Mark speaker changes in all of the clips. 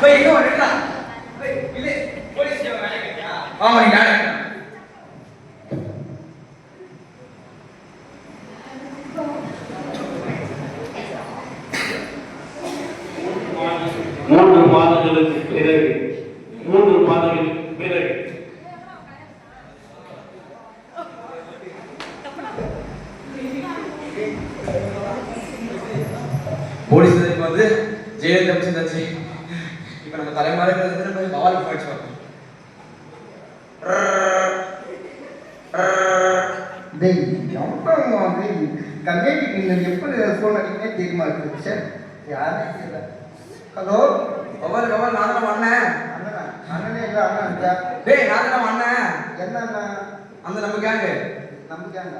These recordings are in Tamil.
Speaker 1: போய் எங்க வரடா இல்ல போலீஸ் ஸ்டேஷன் வேலை கேட்டியா ஆமா நீ வேலை
Speaker 2: மூன்று மாதங்களுக்கு பிறகு மூன்று மாதங்களுக்கு பிறகு.
Speaker 1: போலீஸ் வந்து ஜெயிலில் தப்பிச்சிருந்தாச்சு இப்போ நம்ம தலைமுறைகள் பவால் போயிடுச்சு
Speaker 3: டேய் எவ்வளோ டேய் கல்யாணிக்கு நீங்கள் எப்படி ஃபோன் அடிக்கனே தெரியுமா இருக்கு சார் யாரே தெரியல. ஹலோ
Speaker 1: கவல் கவல் நான் தான் அண்ணன்
Speaker 3: அண்ணனா? அண்ணனே இல்லை இல்லையா
Speaker 1: டேய் நான் தான்
Speaker 3: என்ன அண்ணா
Speaker 1: அந்த நம்ம கேங்கு
Speaker 3: நம்பிக்காங்க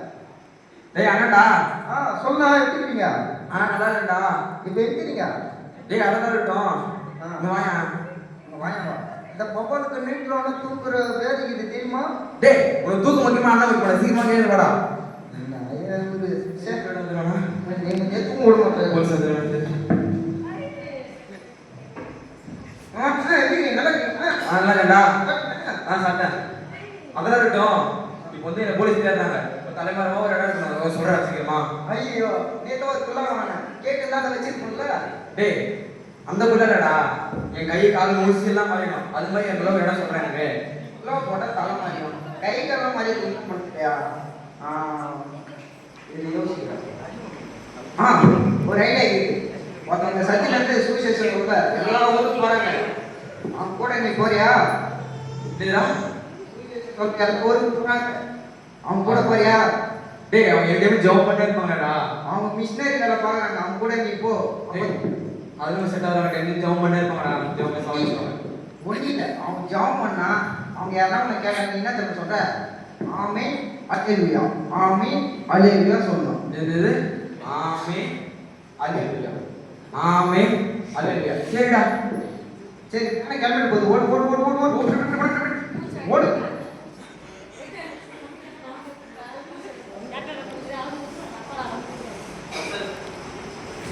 Speaker 1: டேய் அண்ணன்டா.
Speaker 3: ஆ சொல்லுண்ணா எப்படி இருக்கீங்க
Speaker 1: ஆ நல்லா இருக்கா
Speaker 3: இப்போ இருக்கிறீங்க
Speaker 1: டேய் அதான் இருக்கட்டும். இங்க வாயா.
Speaker 3: வாங்க இந்த பொம்பளுக்கு நீட்டில் ஒன்று தூக்குற இது தெரியுமா?
Speaker 1: டேய் உனக்கு தூக்க முக்கியமா அண்ணன் வைக்க சீக்கிரமா கேளு வாடா.
Speaker 3: நான் ஒரு சரி
Speaker 1: போலீஸ்
Speaker 3: நீங்கள் எதுவும் விட மாட்டேன்
Speaker 1: அதெல்லாம் இருக்கட்டும். இப்போ வந்து என்ன போலீஸ் இப்போ தலைமறைமா ஒரு இடம் இருக்கணும். சொல்கிறேன் சீக்கிரமா.
Speaker 3: ஐயோ ஒரு வாங்கினேன் கேட்டு தான் வச்சிருக்கோம்ல
Speaker 1: டேய் அந்த பிள்ளைடா என் கை கால் முடிச்சு எல்லாம் மாறிடும் அது மாதிரி என் ஒரு இடம் சொல்கிறேன் எனக்கு.
Speaker 3: பிள்ளை போட்டால் தலை மாறிடும் கை காலம் மாதிரி யூஸ் பண்ணிட்டியா ஆ. இது யோசிக்கிறேன் ஆ ஒரு ஐடியா இருக்கு ஒருத்தவங்க சத்தியிலேருந்து சுவிசேஷன் உள்ள எல்லா ஊருக்கு போகிறாங்க அவங்க கூட நீ போறியா? ஓகே அந்த ஊருக்கு போகிறாங்க அவங்க கூட போறியா?
Speaker 1: டேய் அவங்க எங்கேயுமே ஜாப் பண்ணிட்டே இருப்பாங்கடா.
Speaker 3: அவங்க மிஷினரி வேலை பார்க்குறாங்க. அவங்க கூட நீ போ.
Speaker 1: அதுவும் செட் பண்ணிட்டே இருப்பாங்கடா. ஜாப் பண்ணி சாப்பிடுவாங்க
Speaker 3: முடியல அவங்க ஜாப் பண்ணா அவங்க யாராவது உன்னை கேட்டாங்க என்ன தெரியும் சொல்ற? ஆமே அலேலுயா ஆமே அலேலுயா சொல்லணும்
Speaker 1: என்னது ஆமே அல்லேலூயா. ஆமே அல்லேலூயா. சரிடா.
Speaker 3: சரி என்ன கிளம்பிட்டு போகுது? ஓடு ஓடு ஓடு ஓடு ஓடு. ஓடு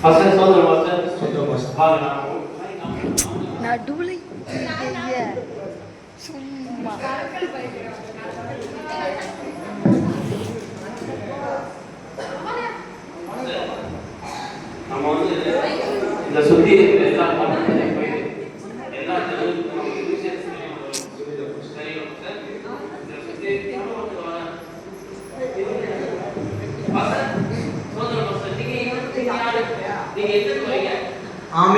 Speaker 3: ஓடு, ஓடு, ஓடு.
Speaker 4: நடுவில் சும்மா.
Speaker 2: நம்ம வந்து இந்த சுத்தி இருக்கிற எல்லா பக்கத்துலையும் போயிட்டு எல்லா தெருவுக்கும் நம்ம விஷயம் தெரியும் தெரியும் சார் இந்த சுத்தி இருக்கிறவங்க வந்து வர- வசன், சோதர வசன், நீங்க இங்க யாரு? நீங்க எங்க போறீங்க
Speaker 1: ஆமே
Speaker 2: சொல்றத பார்த்தா இது பெரிய பாசம் தான் இருக்க சரி பாசம் நீங்க எந்த சர்ச்சு
Speaker 1: அல்லேலூயா
Speaker 2: அதே சொல்லுங்க
Speaker 1: பெரிய பாஸ்டரா தான் இருக்கு
Speaker 2: பெரிய பாசம் தான் சரி வாங்க நம்ம ஊழியத்துக்கு போலாம் சரி அப்ப எங்க ஊழியத்துக்கு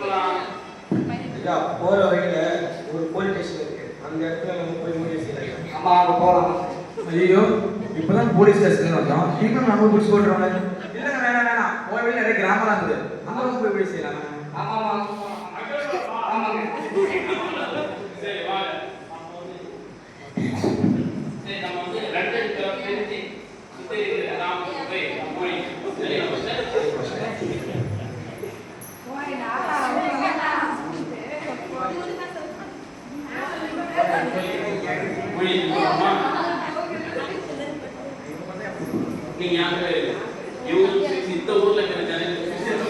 Speaker 2: போலாம்
Speaker 5: ஐயா போற வழியில ஒரு போலீஸ் ஸ்டேஷன் இருக்கு. அந்த இடத்துல நம்ம போய் செய்யலாம்.
Speaker 3: ஆமா
Speaker 1: ஐயோ இப்பதான் போலீஸ் ஸ்டேஷன் வந்தோம். திரும்ப நம்ம பிடிச்சி போட்டுருவாங்க. இல்லைங்க வேணாம் வேணாம். போய் வெளியே நிறைய கிராமம் இருக்குது. அங்க போய் போய் விட செய்யலாம்.
Speaker 3: ஆமா ஆமா ஆமாங்க
Speaker 2: சரி வாங்க சரி நம்ம வந்து ரெண்டு இருக்கிற பிரிச்சு சுத்தி இருக்கிற நாம போய் ஊழி சரி நம்ம ஊழி போலாமா நீங்க யாரு இவங்க இந்த ஊர்ல இருக்கிற ஜனங்க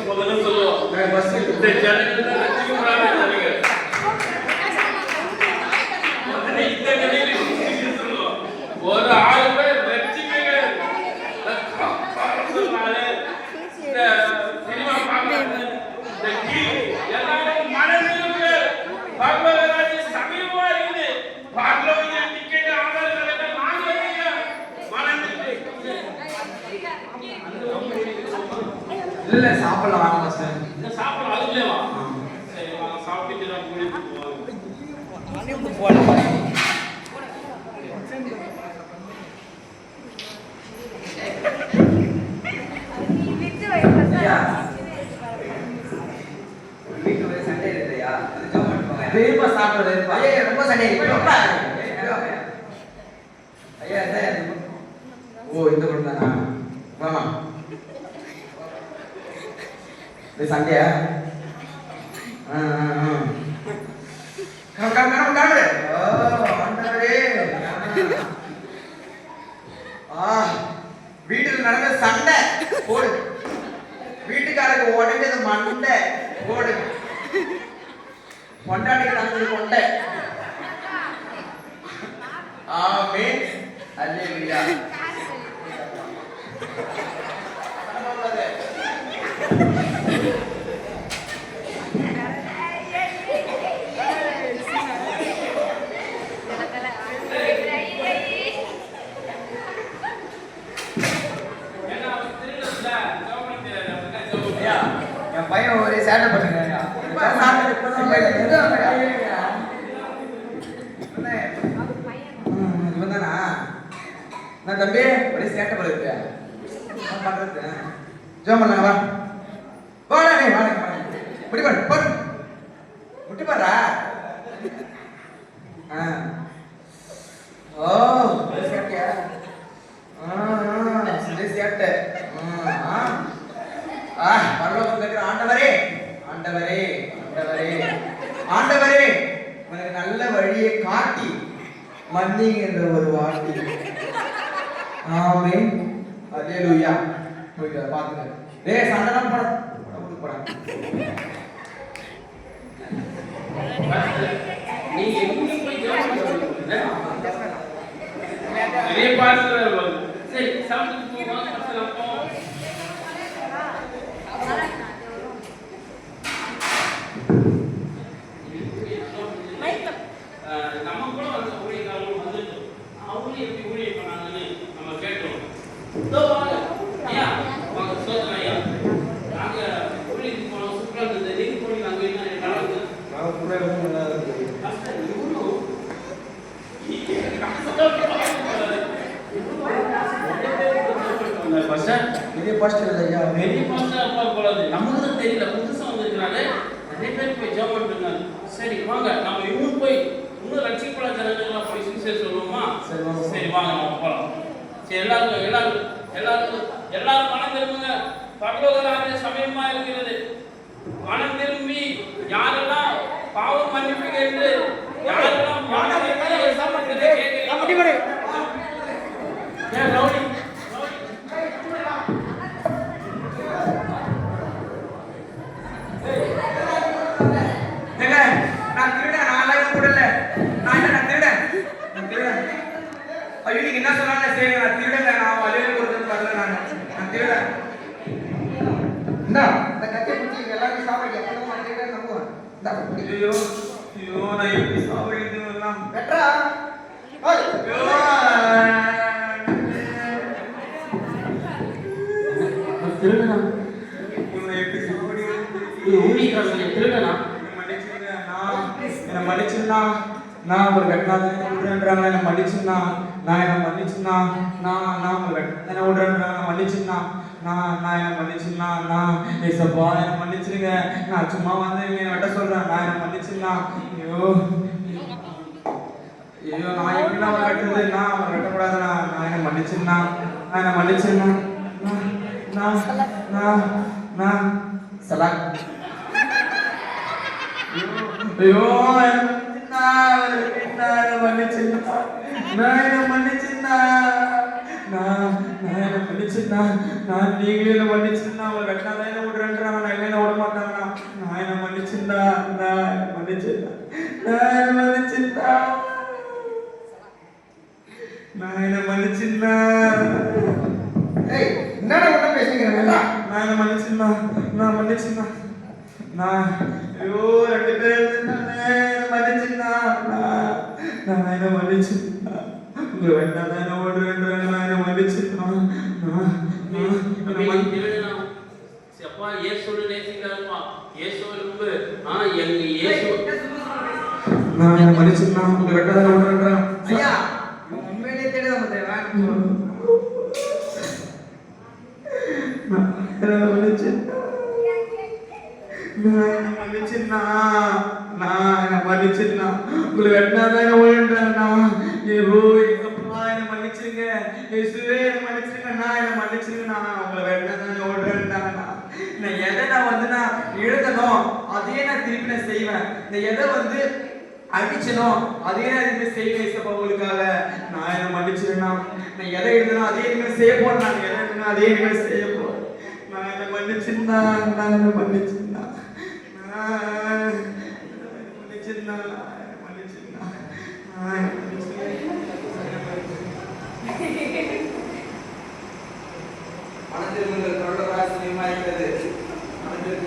Speaker 2: முதல்ல சொல்லுவோம்
Speaker 1: பஸ்
Speaker 2: இந்த ஜனங்கள் தான் ரசிக்கப்படாத ஜனங்க உடனே இந்த கதையில நீங்க சொல்லுவோம். ஒரு ஆளு பேர் ரட்சிக்கவே சொன்னாலே இந்த சினிமா பார்க்கறது இந்த கீழ் எல்லாரும் மனநிலைமை பகவதராஜ சமீபமா இருக்குது பார்க்கலவங்க டிக்கெட் ஆதார் எல்லாம் வாங்குறீங்க மனநிலை
Speaker 1: இல்ல சாப்பிடலாம் வாங்க மாஸ்டர்
Speaker 2: இந்த சாப்பிடலாம் அதுக்குள்ளே வா சரி வாங்க சாப்பிட்டுட்டு தான் கூட்டிட்டு போவாங்க
Speaker 1: ஐயா வீட்டுல ஒரே சண்டை இருக்குதுயா அது ஜாம் பண்ணிக்கோங்க பெரியப்பா சாப்பிடுறது இருப்பா ஐயா ரொம்ப சண்டை இருக்கு ரொம்ப. ஐயா ஐயா, ஐயா, இந்த பக்கம். ஓ இந்த பக்கம் தானா வாமா இது சண்டையா ஆ, ஆ, ஆ. மண்டை போடு கொண்டாடிக்கு நடந்தது கொண்டை ஆமே அல்லேலூயா.
Speaker 2: ஏன்னா அவன் திருடன்ல, கவர்மெண்ட் தெரியாது, அவனுக்கு தான் கவர்மெண்ட்
Speaker 1: ஐயா,
Speaker 2: தெரியாது.
Speaker 1: என் பையன் பண்ணுங்க இவன் தானா நான் தம்பி ஒரே சேட்டை போல பண்றது ஜோ பண்ணாங்க வா வாடா நீ வாடா வாடா முடி பாரு முட்டி பாருடா ஓ சேட்டை ஆ, ஆண்டவரே ஆண்டவரே ஆண்டவரே. ஆண்டவரே உனக்கு நல்ல வழியை காட்டி மன்னிங்க என்ற ஒரு வார்த்தை. ஆமே போயிட்டு வா, பாத்துக்க டேய் சண்டை போட
Speaker 2: நீ எங்க போய் சரி சாப்பிட்டு போவாங்க பார்சல் அப்போ அஹ் நம்ம கூட வந்து ஊழியக்காரங்க வந்துட்டு அவங்களும் எப்படி ஊழியம் பண்ணாங்கன்னு நம்ம கேட்டோம் இதோ வாங்க ஐயா வாங்க சோதனை ஐயா நாங்க ஊழியத்துக்கு போனோம் சூப்பரா இருந்தது நீங்க போனீங்க அங்க என்ன நல்லா இருந்தது
Speaker 5: நான் கூட ரொம்ப நல்லா இருந்தது
Speaker 2: மாஸ்டர், இவரும் மாஸ்டர்,
Speaker 1: இதே பாஸ்டர் ஐயா
Speaker 2: பெரிய மாஸ்டர் அப்பா போலாது. நமக்கு தெரியல புதுசா வந்திருக்கிறாரு. நிறைய பேர் போய் ஜெபம் பண்ணிருக்காங்க சரி வாங்க. நம்ம இவங்க போய் இன்னும் ரட்சிக்கப்பட ஜனங்கள்லாம் போய் சுவிசேஷம் சொல்லுவோமா?
Speaker 1: சரி, வாங்க.
Speaker 2: சரி வாங்க நம்ம போலாம். சரி எல்லாருக்கும் எல்லாரும் எல்லாருக்கும் எல்லாரும் மனம் திரும்புங்க. பரலோகராஜ சமயமா இருக்கிறது. மனம் திரும்பி யாரெல்லாம் பாவம் மன்னிப்பு கேட்டு யாரெல்லாம் மனம் திரும்பி ஏசப்பட்டதை கேட்கிறீங்களோ, ஏன் ரவுடி? ரவுடி.
Speaker 1: ஏங்க, நான் திருடன் நான் எல்லாம் கூட இல்ல நான் என்ன நான் திருடன் நான் திருடன் ஐயோ நீங்க என்ன சொன்னாலும் சரி நான் திருடங்க நான் வழியில் கொடுத்து வரல நான் நான் திருடன்
Speaker 3: இந்தா, இந்த கத்தியை பிடிச்சி எல்லாரும் சாப்பிட எப்பவும் மாட்டேங்கிறேன் நம்புவேன் இந்தா, பிடி.
Speaker 1: ஐயோ ஐயோ நான் எப்படி சாப்பிடுறது எல்லாம்
Speaker 3: வெட்றா. ஓய்.
Speaker 1: ஐயோ
Speaker 2: திருடனா
Speaker 1: இவனை எப்படி சாப்பிடுறது
Speaker 2: இது ஊழியக்காரங்க திருடனா
Speaker 1: மன்னிச்சிருங்க நான் என்னை மன்னிச்சிருந்தா நான் ஒரு வெட்டாத விடுறேன்றாங்க என்னை மன்னிச்சிருந்தா நான் என்னை மன்னிச்சிருந்தா நான் நான் ஒரு வெட்டாத விடுறேன்றாங்க மன்னிச்சிருந்தா நான் நான் என்ன மன்னிச்சிருந்தா நான் ஏசப்பா என்ன மன்னிச்சிருங்க நான் சும்மா வந்து இவங்க என்னை வெட்ட சொல்றேன். நான் என்ன மன்னிச்சிருந்தா ஐயோ. ஐயோ நான் எப்படி நான் வெட்டுறது நான் அவனை நான் என்ன என்னை நான் என்ன மன்னிச்சிருந்தா நான் நான் நான் நான் சலாக் ஐயோ என்ன மன்னிச்சிருந்தா நான் என்ன மன்னிச்சிருந்தா மன்னிச்சிருந்தா நான் நீங்களே என்ன மன்னிச்சிருந்தா அவன் வெட்டாதான் என்ன விடுறேன்றாங்க நான் என்ன விட மாட்டாங்கண்ணா நான் என்ன மன்னிச்சிருந்தா நான் மன்னிச்சிருந்தா நான் என்ன மன்னிச்சிருந்தா. நான் என்ன மன்னிச்சிருந்தா.
Speaker 3: ஏய், என்னடா பேசுறீங்க வெட்றா.
Speaker 1: நான் என்ன நான் நான் ஐயோ ரெண்டு நான் உங்களை தான் நான் என்ன மன்னிச்சிருந்தா நான் நான் என்ன
Speaker 2: அப்படி
Speaker 1: மன்னி-
Speaker 2: திருடனா அப்பா இயேசுவை நேசிக்கிறாருமா இயேசுவை ரொம்ப ஆ எங்க இயேசு
Speaker 1: நான் என்ன மன்னிச்சிருந்தா உங்களை வேண்டாம் தான் ஓடுறேன்
Speaker 3: ஐயா, தேடுதான் பார்த்தியா, வேணும்.
Speaker 1: நான் என்ன மன்னிச்சிருந்தா உங்களை வெட்டினாதான் என்ன ஓடுறேன்னா ஏகோ எங்கப்பா என்ன மன்னிச்சிருங்க. இயேசுவே என்ன மன்னிச்சிருங்க. நான் என்ன மன்னிச்சிருங்க நான் உங்களை வெட்டினாதான் என்ன ஓடுறேன்டா நான் எதை நான் வந்து நான் செஞ்சனோ அதே நான் திருப்பி நான் செய்வேன். இந்த எதை வந்து அழிச்சனும் அதே நான் எதுவுமே செய்யல இசப்பா நான் என்ன மன்னிச்சிருந்தா நான் எதை எழுதுனா அதே இனிமேல் செய்ய போறேன். நான் எதை எழுதுனா அதே இனிமேல் செய்ய போறேன். நான் என்ன மன்னிச்சிருந்தா? நான் என்ன மன்னிச்சிருந்தா? மன்னிச்சிருந்தா? மன்னிச்சிருந்தா? மனதில் உங்கள் தொடர்பாக சினிமா இருக்கிறது
Speaker 5: மனதில்